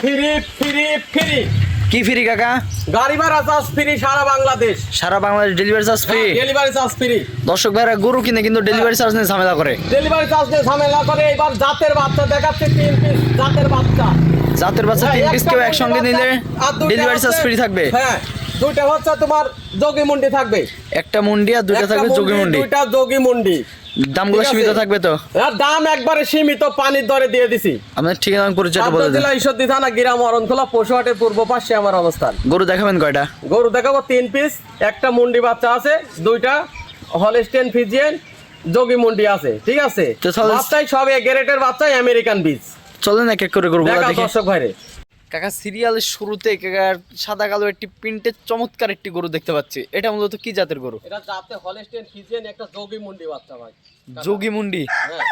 Free free free. কি free কাকা? গাড়ি ভাড়া চার্জ ফ্রি সারা বাংলাদেশ। সারা Bangladesh delivery charge free? Delivery charge free. দর্শক ভাইরা গরু কিনে কিন্তু ডেলিভারি চার্জ নিয়ে ঝামেলা করে। ডেলিভারি চার্জ নিয়ে ঝামেলা করে এবার জাতের বাচ্চা দেখাচ্ছে তিন পিস জাতের বাচ্চা। জাতের বাচ্চা হ্যাঁ, তিন পিস কেউ একসঙ্গে নিলে ডেলিভারি চার্জ ফ্রি থাকবে। হ্যাঁ। দুইটা হচ্ছে তোমার যোগী মুন্ডি থাকবে। একটা মুন্ডি আর দুইটা থাকবে যোগী মুন্ডি দুইটা যোগী মুন্ডি। দামগুলো সীমিত থাকবে তো? আর দাম একবারে সীমিত পানির দরে দিয়ে দিছি। আপনার ঠিকানা এবং পরিচয়টা বলে জেলা ঈশ্বরদী থানা গ্রাম অরণখোলা পশুহাটের পূর্ব পাশে আমার অবস্থান। গরু দেখাবেন কয়টা? গরু দেখাবো তিন পিস একটা মুন্ডি বাচ্চা আছে দুইটা হলস্টেন ফিজিয়ান যোগী মুন্ডি আছে ঠিক আছে? বাচ্চাই সব এ গ্রেটের বাচ্চাই আমেরিকান বীজ চলেন এক এক করে গরুগুলো দেখি। দর্শক ভাইরে। কাকা সিরিয়ালের শুরুতে কাকা সাদা কালো একটি প্রিন্টের চমৎকার একটি গরু দেখতে পাচ্ছি। এটা মূলত কি জাতের গরু? এটা যাতে হলস্টেন ফিজিয়ান একটা যোগী মুন্ডি বাচ্চা ভাই। যোগী মুন্ডি? হ্যাঁ।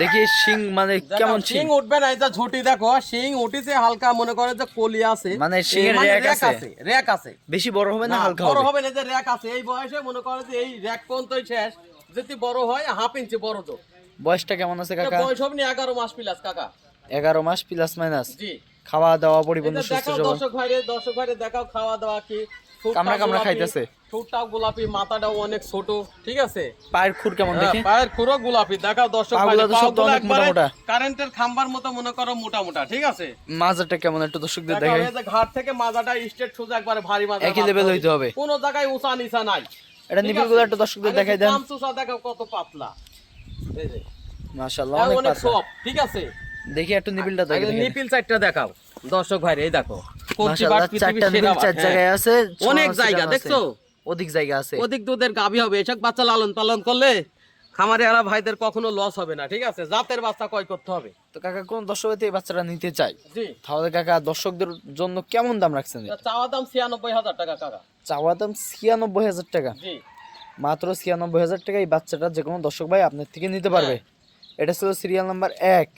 দেখি শিং মানে কেমন শিং শিং? উঠবে না এটা ঝুটি দেখো শিং উঠিছে হালকা মনে করে যে কলি আছে। মানে এই মানে র্যাক আছে? র্যাক আছে। বেশি বড় হবে না হালকা বড় হবে? না যে র্যাক আছে। এই বয়সে মনে করে যে এই র্যাক পর্যন্তই শেষ। যদি বড় হয় হাফ ইঞ্চি বড় তো বয়সটা কেমন আছে কাকা? বয়স হবে না এগারো মাস প্লাস কাকা। এগারো মাস প্লাস মাইনাস জি। খাওয়া দাওয়া পরিপূর্ণ সুস্থ সবল। দর্শক ভাইরে দর্শক ভাইরে দেখাও খাওয়া দাওয়া কি কামড়া কামড়া খাইতেছে। ঠোঁটটাও গোলাপি মাথাটাও অনেক ছোট ঠিক আছে? পায়ের খুর কেমন হ্যাঁ, দেখি? পায়ের খুরো গোলাপি দেখাও দর্শক পাগুলো তো সব অনেক মোটা মোটা। কারেন্টের খাম্বার মতো মনে করো মোটা মোটা ঠিক আছে? মাজাটা কেমন একটু দর্শকদের দেখাও, দেখে এই যে ঘাট থেকে মাজাটা স্ট্রেট সোজা একবারে ভারী মাজা একই হবে। হইতে হবে। কোনো জায়গায় উঁচা নিচা নাই। এটা নিপিল একটু দর্শকদের দেখাই দেন। চামচুসা দেখাও কত পাতলা। এই যে, মাশাআল্লাহ হ্যাঁ, অনেক পাতলা। ঠিক আছে? দেখি একটু নিপিলটা দেখে নিপিল চারটা দেখাও। দর্শক ভাইরে এই দেখো জায়গায়। আছে অনেক জায়গা দেখছ? অধিক জায়গা আছে। অধিক দুধের গাভী হবে এসব বাচ্চা লালন পালন করলে খামারে আলা ভাইদের কখনো লস হবে না ঠিক আছে? জাতের বাচ্চা ক্রয় করতে হবে। তো কাকা কোন দর্শক এই বাচ্চাটা নিতে চাই? তাহলে কাকা দর্শকদের জন্য কেমন দাম রাখছেন? চাওয়া দাম ছিয়ানব্বই হাজার টাকা কাকা। চাওয়া দাম ছিয়ানব্বই হাজার টাকা? মাত্র ছিয়ানব্বই হাজার টাকা এই বাচ্চাটা যে কোনো দর্শক ভাই আপনার থেকে নিতে পারবে। হ্যাঁ। এটা ছিল সিরিয়াল নাম্বার এক।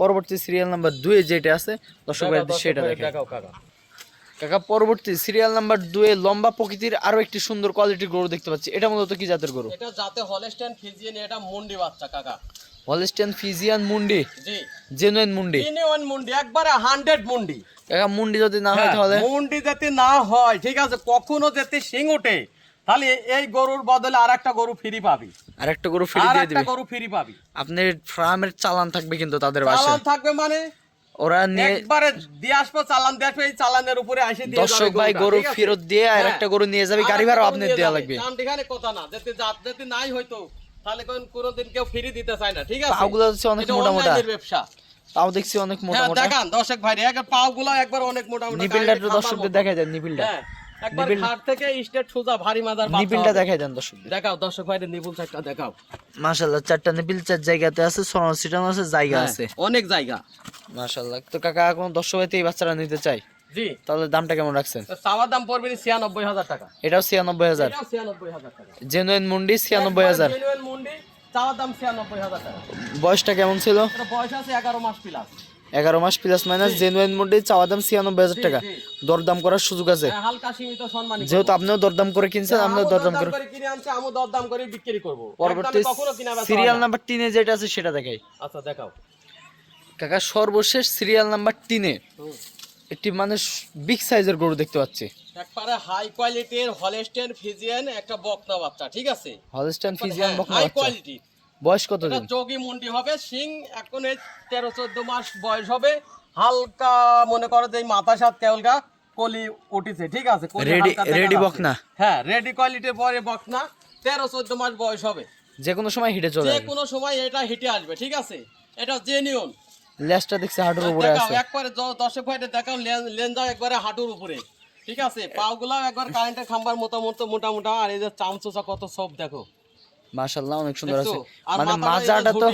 পরবর্তী সিরিয়াল নাম্বার দুই যেটা আছে দর্শক ভাই সেটা দেখে কাকা। পরবর্তী সিরিয়াল নাম্বার দুয়ে লম্বা প্রকৃতির আরও একটি সুন্দর কোয়ালিটির গরু দেখতে পাচ্ছি। এটা মূলত কি জাতের গরু? এটা যাতে হলস্টেন ফিজিয়ান এটা মুন্ডি বাচ্চা কাকা। হলিস্টিয়ান ফিজিয়ান মুন্ডি? জি। জেনুইন মুন্ডি? ইউনিয়ন মুন্ডি একবারে হান্ড্রেড মুন্ডি। কাকা মুন্ডি যদি না হয় হ্যাঁ, তাহলে? মুন্ডি যাতে না হয় ঠিক আছে কখনো যাতে শিং ওঠে তাহলে এই গরুর বদলে আর একটা গরু ফ্রি পাবি। আর একটা গরু ফ্রি দিয়ে দিবে। গরু ফ্রি পাবি। আপনার ফার্মের চালান থাকবে কিন্তু তাদের চালান থাকবে মানে? ওরা নিয়ে একবারে দিয়ে আসব চালান দিয়ে আসবে এই চালানের উপরে এসে দিয়ে দর্শক ভাই গরু ফেরত দিয়ে আর হ্যাঁ। একটা গরু নিয়ে যাবে গাড়ি ভাড়া গরু আপনার দেওয়া লাগবে। কারণ এখানে কথা না যাতে যাতে নাই হয়তো তাহলে কোন কোনোদিন কেউ ফ্রি দিতে চায় না ঠিক আছে? পাগুলো হচ্ছে অনেক মোটা মোটা। ব্যবসা। তাও দেখছি অনেক মোটা হ্যাঁ মোটা দেখান দর্শক ভাই একবার পাও গুলো একবার অনেক মোটা মোটা নিপিলটা দর্শকদের। দেখাই দেন নিপিলটা। হ্যাঁ। একবার থেকে স্টেট সোজা ভারী মাদার নিপিলটা দেখাই দেন দর্শকদের। দেখাও দর্শক ভাইদের নিপুল চারটা দেখাও। মাশাআল্লাহ চারটা নিপিল চার জায়গাতে আছে সরানো ছিটানো আছে জায়গা হ্যাঁ, আছে। অনেক জায়গা। মাশাআল্লাহ তো কাকা কোন দর্শক ভাইতে এই বাচ্চারা নিতে চাই জি। তাহলে দামটা কেমন রাখছেন? চাওয়ার দাম পড়বে ছিয়ানব্বই হাজার টাকা। এটাও ছিয়ানব্বই হাজার। জেনুইন মুন্ডি ছিয়ানব্বই হাজার। একবার মুন্ডি চাওয়ার দাম ছিয়ানব্বই হাজার টাকা। বয়সটা কেমন ছিল? বয়স আছে এগারো মাস প্লাস এগারো মাস প্লাস মাইনাস জেনুইন মুন্ডি চাওয়া দাম ছিয়ানব্বই হাজার টাকা। দরদাম করার সুযোগ আছে। হ্যাঁ, যেহেতু আপনিও দরদাম করে কিনছেন আপনিও দরদাম করে। দরদাম করে বিক্রি করব। পরবর্তী হয় সিরিয়াল নাম্বার তিনে যেটা আছে সেটা দেখাই। আচ্ছা দেখাও। কাকা সর্বশেষ সিরিয়াল নাম্বার তিনে একটি মানে বিগ সাইজের গরু দেখতে পাচ্ছি। একবারে হাই কোয়ালিটির হলস্টেন ফিজিয়ান একটা বকনা বাচ্চা ঠিক আছে? হলস্টাইন ফিজিয়ান বকনা হাই কোয়ালিটি বয়স কত যোগী মুন্ডি হবে সিং এখন এই তেরো চোদ্দ মাস বয়স হবে। হালকা মনে করো যে মাথা সাত কেবলকা কলি উঠিছে ঠিক আছে? ready যাচ্ছে। বকনা? হ্যাঁ রেডি কোয়ালিটির পরে বকনা তেরো চোদ্দ মাস বয়স হবে। যে কোনো সময় হিটে চলে যে কোনো সময় এটা হিটে আসবে ঠিক আছে? এটা জেনিয়ন লেজটা দেখছি হাঁটুর উপরে আছে। একবারে দশে ফাইটে দেখাও লেন- একবারে হাঁটুর উপরে ঠিক আছে? পাগুলাও একবার কারেন্টের খাম্বার মতো মতো মোটা মোটা আর এই যে চামচোচা কত সব দেখো। মাশাআল্লাহ অনেক সুন্দর আছে। মানে মাজাটা তো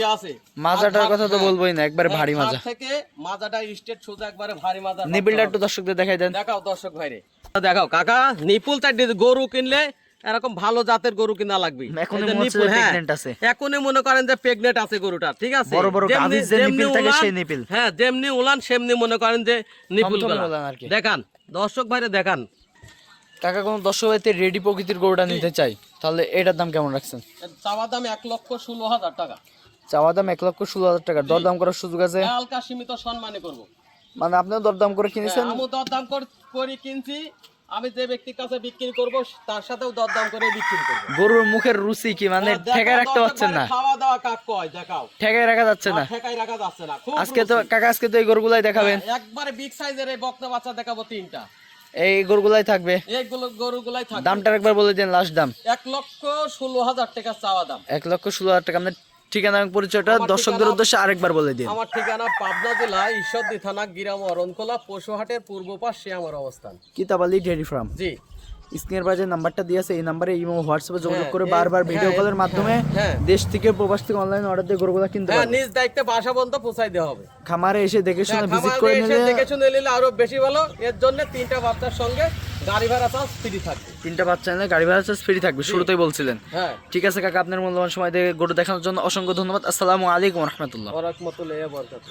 মাজাটার কথা তো বলবোই না একবারে হ্যাঁ, ভারী মাজা। থেকে মাজাটা স্টেট সোজা একবারে ভারী মাজা নিবিলটা একটু দর্শকদের দেখাই দেন। দেখাও দর্শক ভাইরে। দেখাও কাকা নিপুল গরু কিনলে এরকম ভালো জাতের গরু কিনা লাগবে। এখনই মনে হ্যাঁ। এখনই মনে করেন যে প্রেগনেন্ট আছে গরুটা ঠিক আছে? বড় বড় যেমনি- গাভীর যে নিপিল থাকে সেই নিপিল। হ্যাঁ যেমনি উলান সেমনি মনে করেন যে নিপুল। দেখান দর্শক ভাইরে দেখান। কাকা কোন দর্শক ভাইতে রেডি প্রকৃতির গরুটা নিতে চাই তাহলে এটার দাম কেমন রাখছেন? চাওয়া দাম এক লক্ষ ষোলো হাজার টাকা। চাওয়া দাম এক লক্ষ ষোলো হাজার টাকা। দরদাম করার সুযোগ আছে? হালকা সীমিত সম্মানে করব। মানে আপনিও দরদাম করে কিনেছেন? আমি দরদাম করে কিনছি। আমি যে ব্যক্তির কাছে বিক্রি করব তার সাথেও দরদাম করে বিক্রি করব। গরুর মুখের রুচি কি? মানে হ্যাঁ, ঠেকায় রাখতে পারছেন না। খাওয়া দাওয়া কাক কয় দেখাও। ঠেকায় রাখা যাচ্ছে না। ঠেকাই রাখা যাচ্ছে না। আজকে তো কাকা আজকে তো এই গরুগুলাই দেখাবেন। হ্যাঁ, একবারে বিগ সাইজের এই বকনা বাচ্চা দেখাবো তিনটা। এই গরুগুলাই থাকবে। এইগুলো গরুগুলাই থাকবে। দামটা একবার বলে দিন লাস্ট দাম। এক লক্ষ ষোলো হাজার টাকা চাওয়া দাম। এক লক্ষ ষোলো হাজার টাকা। আপনার ঠিকানা এবং পরিচয়টা দর্শকদের উদ্দেশ্যে আরেকবার বলে দিন। আমার ঠিকানা পাবনা জেলা ঈশ্বরদী থানা গিরাম অরণকোলা পশুহাটের পূর্ব পাশে আমার অবস্থান। Kitabali dairy farm. জি। স্ক্রিনের পাশে নাম্বারটা দিয়েছে এই নাম্বারে ইমো হোয়াটসঅ্যাপে যোগাযোগ হ্যাঁ, করে বারবার ভিডিও হ্যাঁ, কলের মাধ্যমে হ্যাঁ। দেশ থেকে প্রবাস থেকে অনলাইন অর্ডার দিয়ে গরুগুলা কিনতে হ্যাঁ পারবে নিজ দায়িত্বে বাসা পর্যন্ত পৌঁছাই দেওয়া হবে। খামারে এসে দেখে শুনে হ্যাঁ, ভিজিট করে নিলে দেখে শুনে নিলে আরও বেশি ভালো। এর জন্য তিনটা বাচ্চার সঙ্গে গাড়ি ভাড়া চার্জ ফ্রি থাকবে। তিনটা বাচ্চা নিলে গাড়ি ভাড়া চার্জ ফ্রি থাকবে শুরুতেই বলছিলেন। হ্যাঁ। ঠিক আছে কাকা আপনার মূল্যবান সময় দিয়ে গরু দেখানোর জন্য অসংখ্য ধন্যবাদ। আসসালামু আলাইকুম রহমতুল্লাহ। ওরকমতুল্লাহ বরকাত